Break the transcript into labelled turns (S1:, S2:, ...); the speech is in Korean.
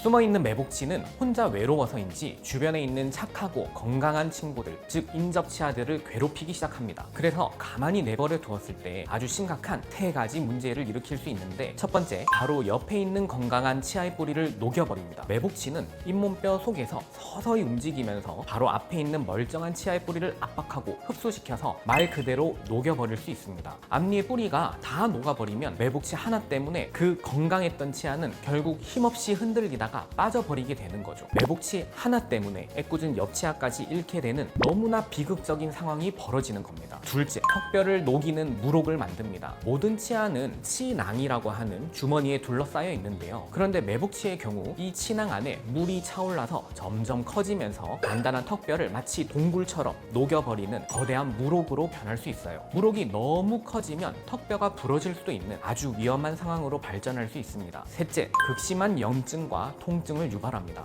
S1: 숨어있는 매복치는 혼자 외로워서인지 주변에 있는 착하고 건강한 친구들, 즉 인접치아들을 괴롭히기 시작합니다. 그래서 가만히 내버려 두었을 때 아주 심각한 세 가지 문제를 일으킬 수 있는데 첫 번째, 바로 옆에 있는 건강한 치아의 뿌리를 녹여버립니다. 매복치는 잇몸뼈 속에서 서서히 움직이면서 바로 앞에 있는 멀쩡한 치아의 뿌리를 압박하고 흡수시켜서 말 그대로 녹여버릴 수 있습니다. 앞니의 뿌리가 다 녹아버리면 매복치 하나 때문에 그 건강했던 치아는 결국 힘없이 흔들리다 가 빠져버리게 되는 거죠. 매복치 하나 때문에 애꿎은 옆치아까지 잃게 되는 너무나 비극적인 상황이 벌어지는 겁니다. 둘째, 턱뼈를 녹이는 물혹을 만듭니다. 모든 치아는 치낭이라고 하는 주머니에 둘러싸여 있는데요. 그런데 매복치의 경우 이 치낭 안에 물이 차올라서 점점 커지면서 단단한 턱뼈를 마치 동굴처럼 녹여버리는 거대한 물혹으로 변할 수 있어요. 물혹이 너무 커지면 턱뼈가 부러질 수도 있는 아주 위험한 상황으로 발전할 수 있습니다. 셋째, 극심한 염증과 통증을 유발합니다.